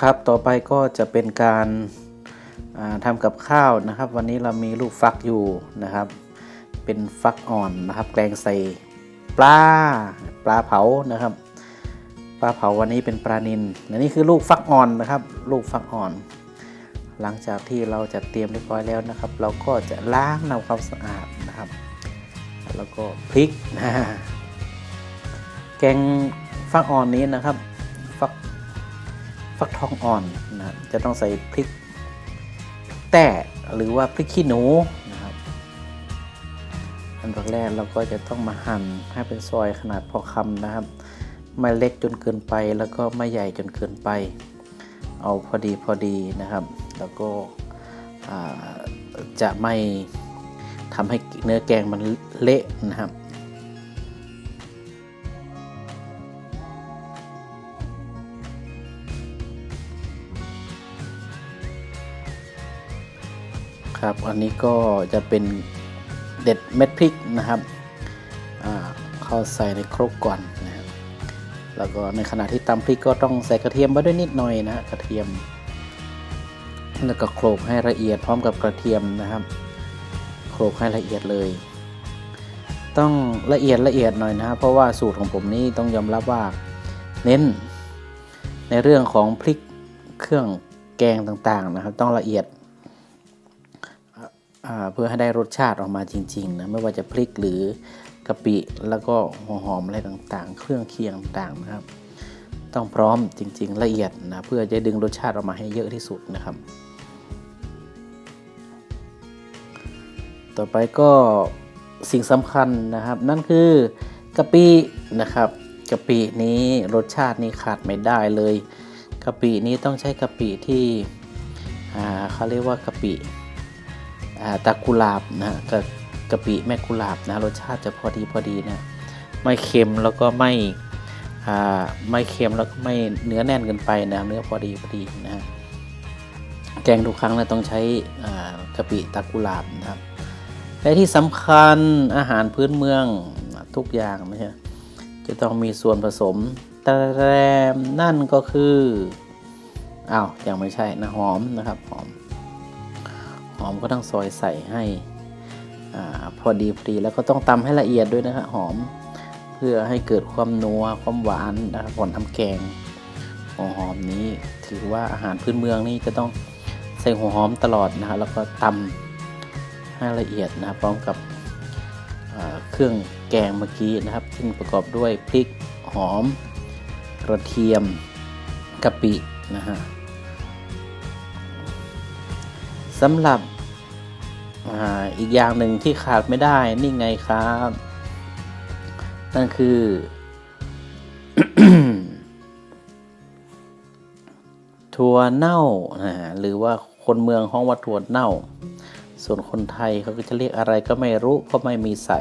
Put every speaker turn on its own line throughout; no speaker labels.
ครับต่อไปก็จะเป็นการาทำกับข้าวนะครับ วันนี้เรามีลูกฟักอยู่นะครับ เป็นฟักอ่อนนะครับ แกงใส่ปลาปลาเผานะครับ ปลาเผาวันนี้เป็นปลานิลและนี่คือลูกฟักอ่อนนะครับ ลูกฟักอ่อน หลังจากที่เราจะเตรียมเรียบร้อยแล้วนะครับ เราก็จะล้างทำความสะอาดนะครับ แล้วก็พริกนะแกงฟักอ่อนนี้นะครับ ฟักทองอ่อนนะครับจะต้องใส่พริกแต่หรือว่าพริกขี้หนูนะครับอันดับแรกเราก็จะต้องมาหั่นให้เป็นซอยขนาดพอคำนะครับ ไม่เล็กจนเกินไปแล้วก็ไม่ใหญ่จนเกินไป เอาพอดีพอดีนะครับ แล้วก็จะไม่ทำให้เนื้อแกงมันเละนะครับ ครับ อันนี้ก็จะเป็นเด็ดเม็ดพริกนะครับเข้าใส่ในครกก่อนนะครับแล้วก็ในขณะที่ตำพริกก็ต้องใส่กระเทียมไว้ด้วยนิดหน่อยนะกระเทียม แล้วก็โขลกให้ละเอียดพร้อมกับกระเทียมนะครับโขลกให้ละเอียดเลย ต้องละเอียดละเอียดหน่อยนะครับ เพราะว่าสูตรของผมนี่ต้องยอมรับว่าเน้น ในเรื่องของพริกเครื่องแกงต่างๆนะครับ ต้องละเอียด เพื่อให้ได้รสชาติออกมาจริงๆนะไม่ว่าจะพริกหรือกะปิแล้วก็หัวหอมอะไรต่างๆ เครื่องเคียงต่างๆนะครับ ต้องพร้อมจริงๆละเอียดนะเพื่อจะดึงรสชาติออกมาให้เยอะที่สุดนะครับ ต่อไปก็สิ่งสำคัญนะครับ นั่นคือกะปินะครับกะปินี้รสชาตินี้ขาดไม่ได้เลยกะปินี้ต้องใช้กะปิที่เขาเรียกว่ากะปิ ตะกุหลาบนะฮะกะกะปิแม่กุหลาบนะรสชาติจะพอดีพอดีนะไม่เค็มแล้วก็ไม่ไม่เค็มแล้วก็ไม่เนื้อแน่นเกินไปนะเนื้อพอดีพอดีนะฮะแกงทุกครั้งนะต้องใช้กะปิตะกุหลาบนะครับและที่สำคัญอาหารพื้นเมืองทุกอย่างนะฮะจะต้องมีส่วนผสมแตรมนั่นก็คืออ้าวยังไม่ใช่นะหอมนะครับหอม อมก็ต้องซอยใส่ให้อพอดีพอดีแล้วก็ต้องตำให้ละเอียดด้วยนะครับหอม เพื่อให้เกิดความนัวความหวานนะครับก่อนทำแกงหัวหอมนี้ถือว่าอาหารพื้นเมืองนี่จะต้องใส่หัวหอมตลอดนะครับแล้วก็ตำให้ละเอียดนะครับพร้อมกับเครื่องแกงเมื่อกี้นะครับ ซึ่งประกอบด้วยพริกหอม กระเทียมกะปินะฮะสำหรับ อีกอย่างหนึ่งที่ขาดไม่ได้นี่ไงครับ นั่นคือ ถั่วเน่านะหรือว่าคนเมืองห้องว่าถั่วเน่า ส่วนคนไทยเขาก็จะเรียกอะไรก็ไม่รู้เพราะไม่มีใส่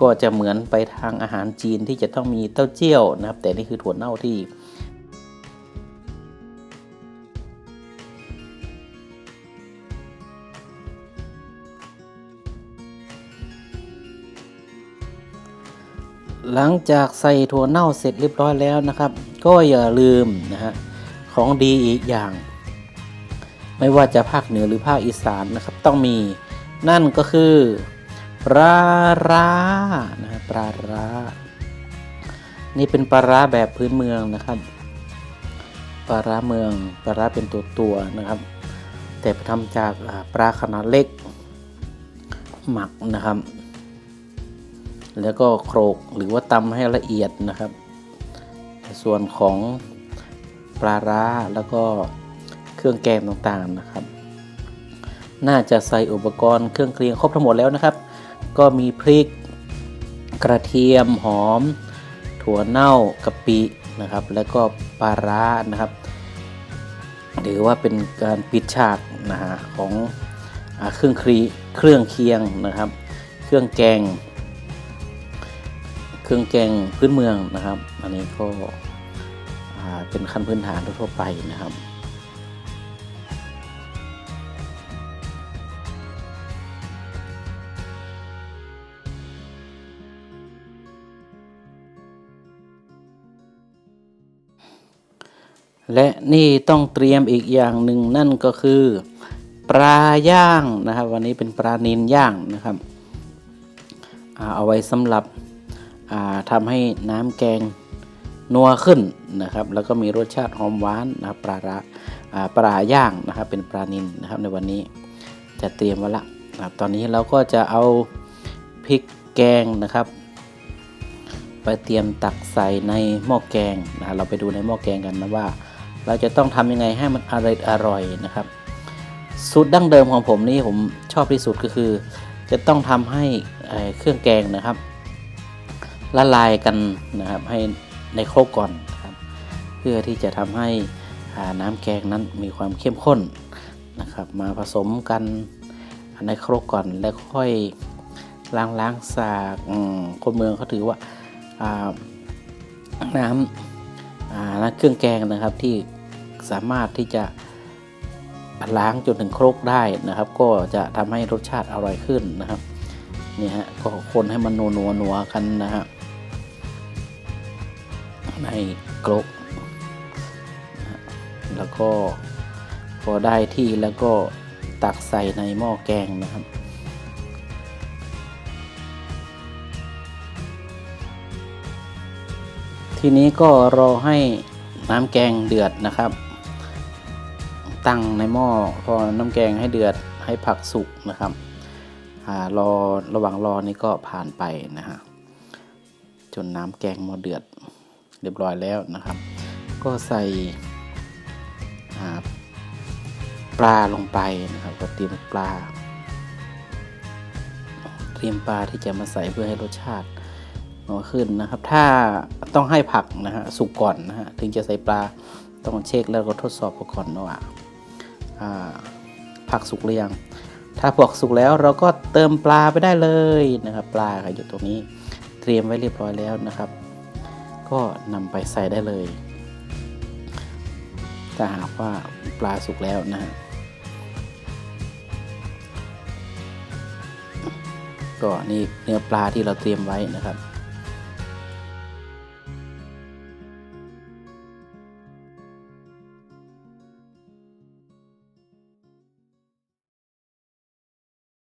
ก็จะเหมือนไปทางอาหารจีนที่จะต้องมีเต้าเจี้ยวนะครับ แต่นี่คือถั่วเน่าที่ หลังจากใส่ถั่วเน่าเสร็จเรียบร้อยแล้วนะครับ ก็อย่าลืมนะฮะของดีอีกอย่าง ไม่ว่าจะภาคเหนือหรือภาคอีสานนะครับ ต้องมีนั่นก็คือปลาร้านะฮะปลาร้า นี่เป็นปลาร้าแบบพื้นเมืองนะครับปลาร้าเมืองปลาร้าเป็นตัวตัวนะครับ แต่ทำจากปลาขนาดเล็กหมักนะครับ แล้วก็โขลกหรือว่าตำให้ละเอียดนะครับ ส่วนของปลาร้าแล้วก็เครื่องแกงต่างๆนะครับ น่าจะใส่อุปกรณ์เครื่องเคียงครบทั้งหมดแล้วนะครับ ก็มีพริกกระเทียมหอม ถั่วเน่ากะปินะครับ แล้วก็ปลาร้านะครับหรือว่าเป็นการปิดฉากนะฮะของอเครื่องครีเครื่องเคียงนะครับ เครื่องแกง เครื่องแกงพื้นเมืองนะครับ อันนี้ก็เป็นขั้นพื้นฐานทั่วไปนะครับและนี่ต้องเตรียมอีกอย่างหนึ่งนั่นก็คือ ปลาย่างนะครับ วันนี้เป็นปลานินย่างนะครับเอาไว้สำหรับ ทำให้น้ำแกงนัวขึ้นนะครับ แล้วก็มีรสชาติหอมหวานนะปลาระปลาย่างนะครับ เป็นปลานินนะครับ ในวันนี้จะเตรียมไว้ละนะครับตอนนี้เราก็จะเอาพริกแกงนะครับ ไปเตรียมตักใส่ในหม้อแกงนะเราไปดูในหม้อแกงกันนะว่า เราจะต้องทำยังไงให้มันอร่อยอร่อยนะครับ สูตรดั้งเดิมของผมนี่ผมชอบที่สุดก็คือ จะต้องทำให้เครื่องแกงนะครับ ละลายกันนะครับให้ในโครกก่อนนะครับเพื่อที่จะทำให้น้ำแกงนั้นมีความเข้มข้นนะครับ มาผสมกันในโครกก่อนแล้วค่อยล้างล้างสากคนเมืองเขาถือว่าอ่าน้ำาและเครื่องแกงนะครับที่สามารถที่จะล้างจนถึงครกได้นะครับ ก็จะทำให้รสชาติอร่อยขึ้นนะครับนี่ฮะก็คนให้มันนัวนัวนัวกันนะฮะ ในครกแล้วก็พอได้ที่แล้วก็ตักใส่ในหม้อแกงนะครับทีนี้ก็รอให้น้ำแกงเดือดนะครับ ตั้งในหม้อพอน้ำแกงให้เดือดให้ผักสุกนะครับอรอระหว่างรอนี่ก็ผ่านไปนะฮะจนน้ำแกงหม้อเดือด เรียบร้อยแล้วนะครับ ก็ใส่ปลาลงไปนะครับก็เตรียมปลา เตรียมปลาที่จะมาใส่เพื่อให้รสชาตินัวขึ้นนะครับ ถ้าต้องให้ผักนะฮะสุกก่อนนะฮะถึงจะใส่ปลาต้องเช็คแล้วก็ทดสอบก่อนว่าอ่าผักสุกหรือยังถ้าผักสุกแล้วเราก็เติมปลาไปได้เลยนะครับ ปลาก็อยู่ตรงนี้เตรียมไว้เรียบร้อยแล้วนะครับ ก็นำไปใส่ได้เลย ถ้าหากว่าปลาสุกแล้วนะฮะก็นี่เนื้อปลาที่เราเตรียมไว้นะครับ